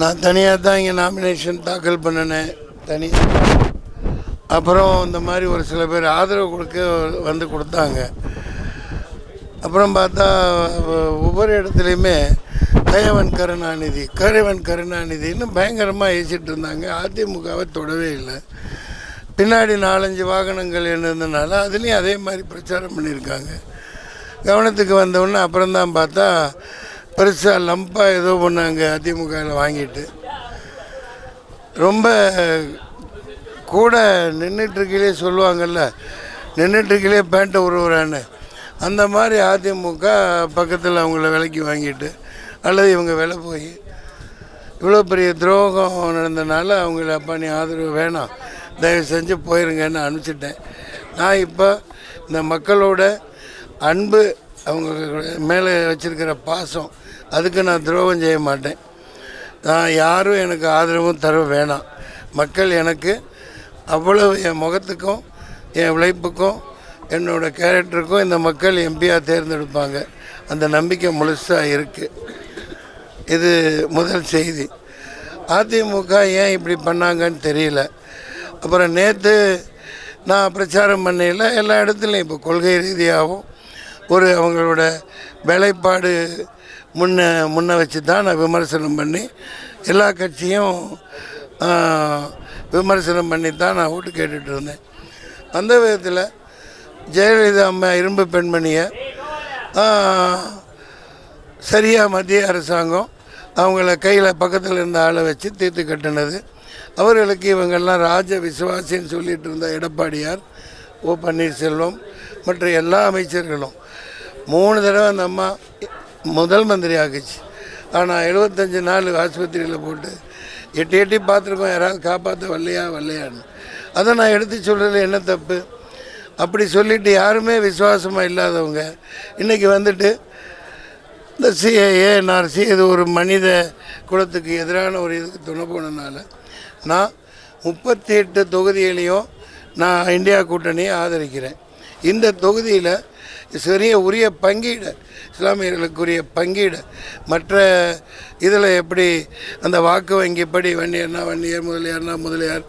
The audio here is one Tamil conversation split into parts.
நான் தனியாக தான் இங்கே நாமினேஷன் தாக்கல் பண்ணினேன் தனியாக அப்புறம் இந்த மாதிரி ஒரு சில பேர் ஆதரவு கொடுக்க வந்து கொடுத்தாங்க. அப்புறம் பார்த்தா ஒவ்வொரு இடத்துலையுமே கயவன் கருணாநிதி கரைவன் கருணாநிதின்னு பயங்கரமாக ஏசிட்டு இருந்தாங்க. அதிமுகவை தொடவே இல்லை. பின்னாடி நாலஞ்சு வாகனங்கள் இருந்ததுனால அதுலேயும் அதே மாதிரி பிரச்சாரம் பண்ணியிருக்காங்க. கவனத்துக்கு வந்தவுடனே அப்புறம் தான் பார்த்தா பெருசாக லம்பாக ஏதோ பண்ணாங்க அதிமுகவில் வாங்கிட்டு. ரொம்ப கூட நின்றுட்டுருக்கிலே சொல்லுவாங்கள்ல நின்றுட்டுருக்கிலே பேண்ட்டை உருவுறான்னு. அந்த மாதிரி அதிமுக பக்கத்தில் அவங்கள விலைக்கு வாங்கிட்டு அல்லது இவங்க விலை போய் இவ்வளோ பெரிய துரோகம் நடந்தனால அவங்கள அப்பா நீ ஆதரவு வேணாம் தயவு செஞ்சு போயிருங்கன்னு அனுப்பிச்சிட்டேன். நான் இப்போ இந்த மக்களோட அன்பு அவங்க மேலே வச்சுருக்கிற பாசம் அதுக்கு நான் துரோகம் செய்ய மாட்டேன். நான் யாரும் எனக்கு ஆதரவும் தர வேணாம். மக்கள் எனக்கு அவ்வளவு என் முகத்துக்கும் என் உழைப்புக்கும் என்னோடய கேரக்டருக்கும் இந்த மக்கள் எம்பியாக தேர்ந்தெடுப்பாங்க. அந்த நம்பிக்கை முழுசாக இருக்குது இது முதல் செய்தி. அதிமுக ஏன் இப்படி பண்ணாங்கன்னு தெரியல. அப்புறம் நேற்று நான் பிரச்சாரம் பண்ணையில் எல்லா இடத்துலையும் இப்போ கொள்கை ரீதியாகவும் ஒரு அவங்களோட வேலைப்பாடு முன்ன முன்ன வச்சு தான் நான் விமர்சனம் பண்ணி எல்லா கட்சியும் விமர்சனம் பண்ணி தான் நான் ஓட்டு கேட்டுட்டு இருந்தேன் அந்த விதத்தில் ஜெயலலிதா அம்மா இரும்பு பெண்மணியை சரியாக மத்திய அரசாங்கம் அவங்கள கையில் பக்கத்தில் இருந்த ஆளை வச்சு தீர்த்து கட்டினது. அவர்களுக்கு இவங்கெல்லாம் ராஜ விசுவாசின்னு சொல்லிட்டு இருந்த எடப்பாடியார் ஓ பன்னீர்செல்வம் மற்ற எல்லா அமைச்சர்களும் மூணு தடவை அந்த அம்மா முதல் மந்திரி ஆக்குச்சு. ஆனால் எழுபத்தஞ்சு நாள் ஆஸ்பத்திரியில் போட்டு எட்டி எட்டி பார்த்துருக்கோம் யாராவது காப்பாற்ற வரலையா வரலையான்னு. அதை நான் எடுத்து சொல்கிறது என்ன தப்பு? அப்படி சொல்லிட்டு யாருமே விசுவாசமாக இல்லாதவங்க இன்றைக்கி வந்துட்டு இந்த சிஏஏ என்ஆர்சி இது ஒரு மனித குலத்துக்கு எதிரான ஒரு இதுக்கு துணை போனனால நான் முப்பத்தி எட்டு தொகுதியிலையும் நான் இந்தியா கூட்டணியை ஆதரிக்கிறேன். இந்த தொகுதியில் சரிய உரிய பங்கீடு இஸ்லாமியர்களுக்குரிய பங்கீடு. மற்ற இதில் எப்படி அந்த வாக்கு வங்கிப்படி வன்னியர்னா வன்னியர் முதலியார்னா முதலியார்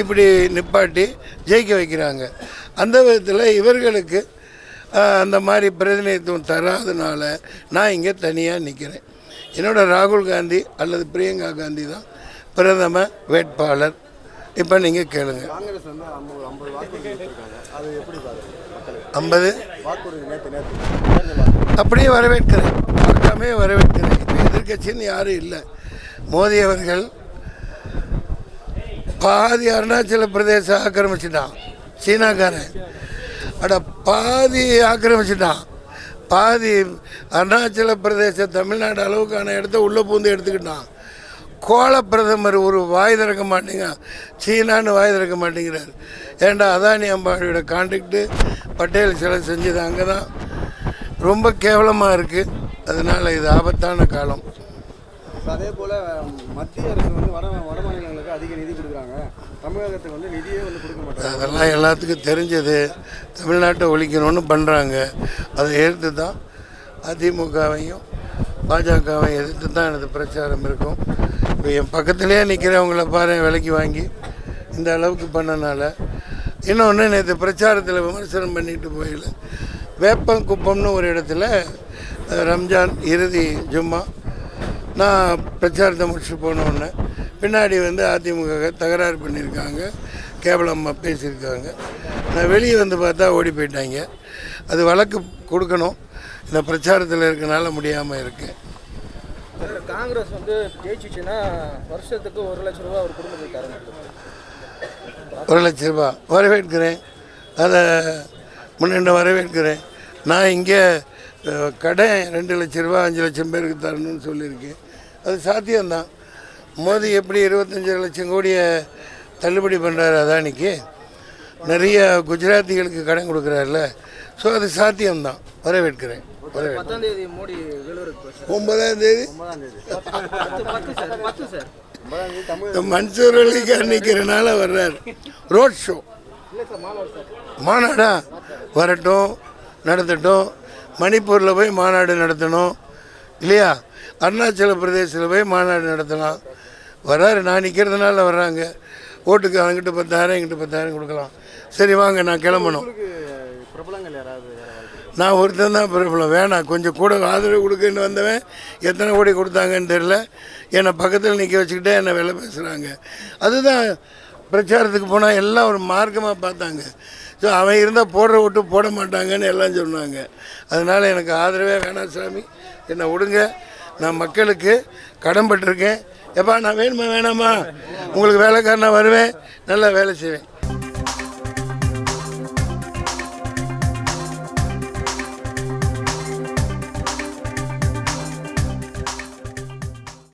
இப்படி நிப்பாட்டி ஜெயிக்க வைக்கிறாங்க. அந்த விதத்தில் இவர்களுக்கு அந்த மாதிரி பிரதிநிதித்துவம் தராதனால நான் இங்கே தனியாக நிற்கிறேன். என்னோட ராகுல் காந்தி அல்லது பிரியங்கா காந்தி தான் பிரதம வேட்பாளர். இப்போ நீங்கள் கேளுங்க. ஐம்பது? வாக்குறுதி நேற்று நேற்று அப்படியே வரவேற்கிறேன். பக்கமே வரவேற்கிறேன். இப்போ எதிர்க்கட்சின்னு யாரும் இல்லை. மோடி அவர்கள் பாதி அருணாச்சல பிரதேசம் ஆக்கிரமிச்சிட்டான். சீனாக்காரன். அட பாதி ஆக்கிரமிச்சிட்டான். பாதி அருணாச்சல பிரதேச தமிழ்நாடு அளவுக்கான இடத்த உள்ளே பூந்து எடுத்துக்கிட்டான். கோல பிரதமர் ஒரு வாய் திறக்க மாட்டேங்க. சீனான்னு வாய் திறக்க மாட்டேங்கிறார். ஏன்டா அதானி அம்பானியோட கான்ட்ராக்டு பட்டேல் சிலை செஞ்சது அங்கே தான் ரொம்ப கேவலமாக இருக்குது அதனால் இது ஆபத்தான காலம். அதே போல மத்திய அரசு வந்து வட வட மாநிலங்களுக்கு அதிக நிதி கொடுக்குறாங்க. தமிழகத்துக்கு வந்து நிதியே வந்து கொடுக்க மாட்டாங்க. அதெல்லாம் எல்லாத்துக்கும் தெரிஞ்சது. தமிழ்நாட்டை ஒழிக்கணும்னு பண்ணுறாங்க அதை எதிர்த்து தான் அதிமுகவையும் பாஜகவையும் எதிர்த்து தான் எனது பிரச்சாரம் இருக்கும். இப்போ என் பக்கத்துலேயே நிற்கிறவங்கள பாரு விலைக்கு வாங்கி. இந்த அளவுக்கு பண்ணனால இன்னொன்று நேற்று பிரச்சாரத்தில் விமர்சனம் பண்ணிட்டு போயில. வேப்பங்குப்பம்னு ஒரு இடத்துல ரம்ஜான் இறுதி ஜும்மா. நான் பிரச்சாரத்தை முடிச்சுட்டு போனோடனே பின்னாடி வந்து அதிமுக தகராறு பண்ணியிருக்காங்க. கேவலம் அம்மா பேசியிருக்காங்க. நான் வெளியே வந்து பார்த்தா ஓடி போயிட்டாங்க. அது வழக்கு கொடுக்கணும். இந்த பிரச்சாரத்தில் இருக்கனால முடியாமல் இருக்கேன் காங்கிரஸ் வந்து ஜெயிச்சிச்சுன்னா வருஷத்துக்கு ஒரு லட்ச ரூபா ஒரு குடும்பத்துக்கு தரணும். ஒரு லட்ச ரூபா. வரவேற்கிறேன். அதை முன்னின்று வரவேற்கிறேன். நான் இங்கே கடை ரெண்டு லட்ச ரூபா அஞ்சு லட்சம் பேருக்கு தரணும்னு சொல்லியிருக்கேன். அது சாத்தியம்தான். மோடி எப்படி இருபத்தஞ்சு லட்சம் கோடியை தள்ளுபடி பண்ணுறாரு அதானிக்கு? நிறைய குஜராத்திகளுக்கு கடன் கொடுக்குறாருல. ஸோ அது சாத்தியம்தான். வரவேற்கிறேன். வரவேற்கிறேன். ஒன்பதாம் தேதி. இந்த மன்சூர் அலிகார் நிற்கிறனால வர்றார். ரோட் ஷோ மாநாடா வரட்டும் நடத்தட்டும். மணிப்பூரில் போய் மாநாடு நடத்தணும். இல்லையா? அருணாச்சல பிரதேசத்தில் போய் மாநாடு நடத்தலாம். வர்றாரு. நான் நிற்கிறதுனால வர்றாங்க. ஓட்டுக்கு அவங்ககிட்ட பத்தாயிரம் எங்கிட்ட பத்தாயிரம் கொடுக்கலாம். சரி வாங்க நான் கிளம்பணும் உங்களுக்கு பிரபலங்கள் யாராவது வேற வாய்ப்பு நான் ஒருத்தன் தான் பிரபலம் வேணாம் கொஞ்சம் கூட ஆதரவு கொடுக்குன்னு வந்தவன் எத்தனை கோடி கொடுத்தாங்கன்னு தெரில என்னை பக்கத்தில் நிற்க வச்சுக்கிட்டே என்னை வேலை பேசுகிறாங்க அதுதான் பிரச்சாரத்துக்கு போனால் எல்லாம் ஒரு மார்க்கமாக பார்த்தாங்க. ஸோ அவன் இருந்தால் போடுற விட்டு போட மாட்டாங்கன்னு எல்லாம் சொன்னாங்க. அதனால் எனக்கு ஆதரவே வேணாம் சாமி. என்னை விடுங்க. நான் மக்களுக்கு கடன்பட்டிருக்கேன் எப்பா நான் வேணுமா வேணாமா? உங்களுக்கு வேலைக்காரனா வருவேன். நல்லா வேலை செய்வேன்.